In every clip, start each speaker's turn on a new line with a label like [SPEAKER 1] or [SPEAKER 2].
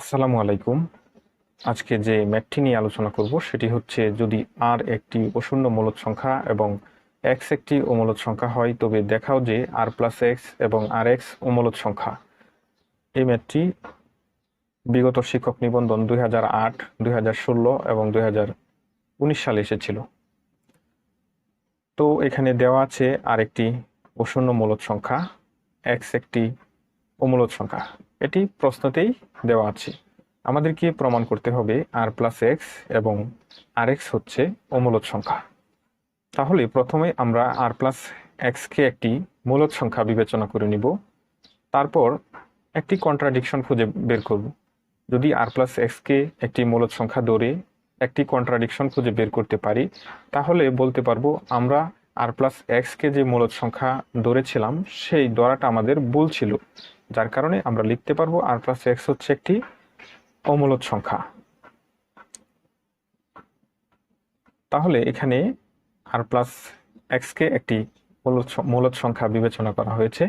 [SPEAKER 1] আসসালামু আলাইকুম। আজকে যে ম্যাথটি নিয়ে আলোচনা করব সেটি হচ্ছে, যদি আর একটি অশূন্য মূলদ সংখ্যা এবং এক্স একটি অমূলদ সংখ্যা হয়, তবে দেখাও যে আর প্লাস এক্স এবং আর এক্স অমূলদ সংখ্যা। এই ম্যাথটি বিগত শিক্ষক নিবন্ধন দুই হাজার আট, দুই হাজার ষোলো এবং দুই হাজার উনিশ সালে এসেছিল। তো এখানে দেওয়া আছে আরেকটি অশূন্য মূলদ সংখ্যা এক্স একটি অমূলদ সংখ্যা। এটি প্রশ্নতেই দেওয়া আছে। আমাদেরকে প্রমাণ করতে হবে আর প্লাস এক্স এবং আর এক্স হচ্ছে অমূলদ সংখ্যা। তাহলে প্রথমে আমরা আর প্লাস এক্সকে একটি মূলদ সংখ্যা বিবেচনা করে নিব। তারপর একটি কন্ট্রাডিকশন খুঁজে বের করব। যদি আর প্লাস এক্সকে একটি মূলদ সংখ্যা ধরে একটি কন্ট্রাডিকশন খুঁজে বের করতে পারি, তাহলে বলতে পারব আমরা আর প্লাস এক্সকে যে মূলদ সংখ্যা ধরেছিলাম, সেই ধরাটা আমাদের ভুল ছিল। যার কারণে আমরা লিখতে পারব আর প্লাস এক্স হচ্ছে একটি অমূলদ সংখ্যা। তাহলে এখানে আর প্লাস এক্সকে একটি মূলদ স- সংখ্যা বিবেচনা করা হয়েছে।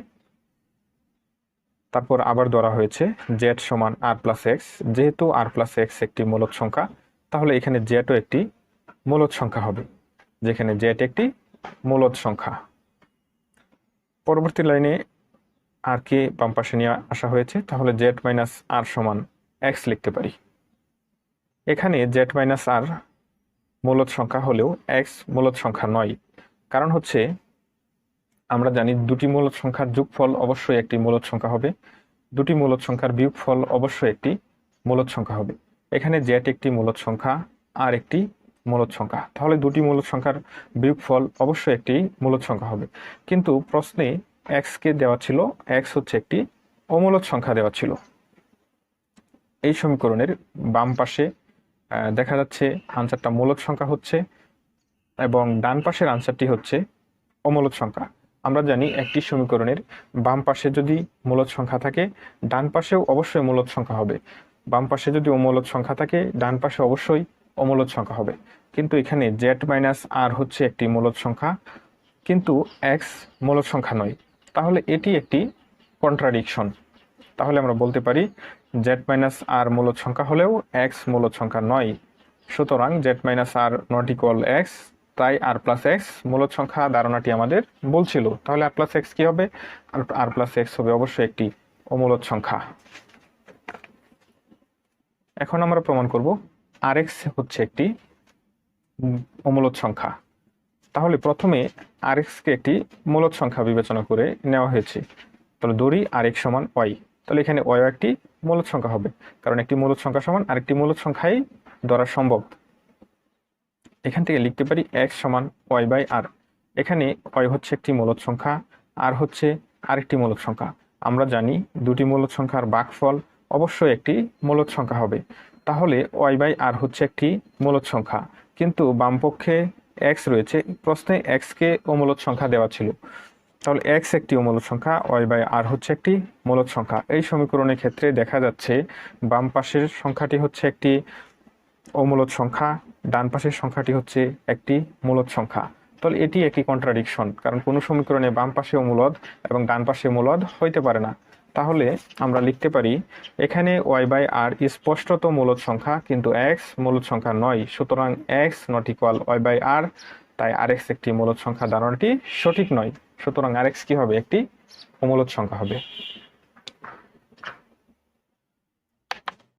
[SPEAKER 1] তারপর আবার ধরা হয়েছে জেড সমান আর প্লাস এক্স যেহেতু আর প্লাস এক্স একটি মূলদ সংখ্যা, তাহলে এখানে জেডও একটি মূলদ সংখ্যা হবে, যেখানে জেড একটি মূলদ সংখ্যা। পরবর্তী লাইনে আর কে বাম পাশে নিয়ে আসা হয়েছে, তাহলে জেড মাইনাস আর সমান এক্স লিখতে পারি। এখানে জেড মাইনাস আর মূলত সংখ্যা হলেও এক্স মূলত সংখ্যা নয়। কারণ হচ্ছে, আমরা জানি দুটি মূলদ সংখ্যার যোগফল অবশ্যই একটি মূলত সংখ্যা হবে। দুটি মূলত সংখ্যার বিয়োগফল অবশ্যই একটি মূলত সংখ্যা হবে। এখানে জেড একটি মূলত সংখ্যা আর একটি মূলত সংখ্যা। তাহলে দুটি মূলদ সংখ্যার বিয়োগফল অবশ্যই একটি মূলত সংখ্যা হবে। কিন্তু প্রশ্নে এক্স কে দেওয়া ছিল এক্স হচ্ছে একটি অমূলদ সংখ্যা দেওয়া ছিল। এই সমীকরণের বাম পাশে দেখা যাচ্ছে আনসারটা মূলদ সংখ্যা হচ্ছে এবং ডান পাশের আনসারটি হচ্ছে অমূলদ সংখ্যা। আমরা জানি একটি সমীকরণের বাম পাশে যদি মূলদ সংখ্যা থাকে, ডান পাশেও অবশ্যই মূলদ সংখ্যা হবে। বাম পাশে যদি অমূলদ সংখ্যা থাকে, ডান পাশে অবশ্যই অমূলদ সংখ্যা হবে। কিন্তু এখানে জেড মাইনাস আর হচ্ছে একটি মূলদ সংখ্যা। কিন্তু এক্স মূলদ সংখ্যা নয়। তাহলে এটি একটি কন্ট্রাডিকশন তাহলে আমরা বলতে পারি জেড মাইনাস আর মূলদ সংখ্যা হলেও এক্স মূলদ সংখ্যা নয়। সুতরাং Z minus R not equal X তাই আর প্লাস এক্স মূলদ সংখ্যা ধারণাটি আমাদের বলছিল। তাহলে আর প্লাস এক্স কি হবে? আর আর প্লাস এক্স হবে অবশ্যই একটি অমূলদ সংখ্যা। এখন আমরা প্রমাণ করব আর এক্স হচ্ছে একটি অমূলত সংখ্যা। তাহলে প্রথমে আর কে একটি মূলদ সংখ্যা বিবেচনা করে নেওয়া হয়েছে। তাহলে দড়ি আর এক সমান ওয়াই। তাহলে এখানে ওয়াই একটি মূলদ সংখ্যা হবে। কারণ একটি মূলদ সংখ্যা সমান আরেকটি মূলদ সংখ্যাই ধরা সম্ভব। এখান থেকে লিখতে পারি এক্স সমান ওয়াই বাই আর। এখানে ওয়াই হচ্ছে একটি মূলদ সংখ্যা, আর হচ্ছে আরেকটি মূলদ সংখ্যা। আমরা জানি দুটি মূলদ সংখ্যার ভাগফল অবশ্যই একটি মূলদ সংখ্যা হবে। তাহলে ওয়াই বাই আর হচ্ছে একটি মূলদ সংখ্যা। কিন্তু বামপক্ষে এক্স রয়েছে, প্রশ্নে এক্স কে অমূলদ সংখ্যা দেওয়া ছিল। তাহলে এক্স একটি অমূলদ সংখ্যা ওয়াই বাই আর হচ্ছে একটি মূলদ সংখ্যা। এই সমীকরণের ক্ষেত্রে দেখা যাচ্ছে বাম পাশের সংখ্যাটি হচ্ছে একটি অমূলদ সংখ্যা, ডান পাশের সংখ্যাটি হচ্ছে একটি মূলদ সংখ্যা। তাহলে এটি একটি কন্ট্রাডিকশন কারণ কোনো সমীকরণে বাম পাশে অমূলদ এবং ডান পাশে মূলদ হইতে পারে না। তাহলে আমরা লিখতে পারি, এখানে ওয়াই বাই আর স্পষ্টত মূলত সংখ্যা, কিন্তু এক্স মূলত সংখ্যা নয়, সুতরাং X not equal Y by R তাই আর এক্স একটি মূলত সংখ্যা, ধারণাটি সঠিক নয়। সুতরাং আর এক্স কী হবে? একটি অমূলত সংখ্যা হবে।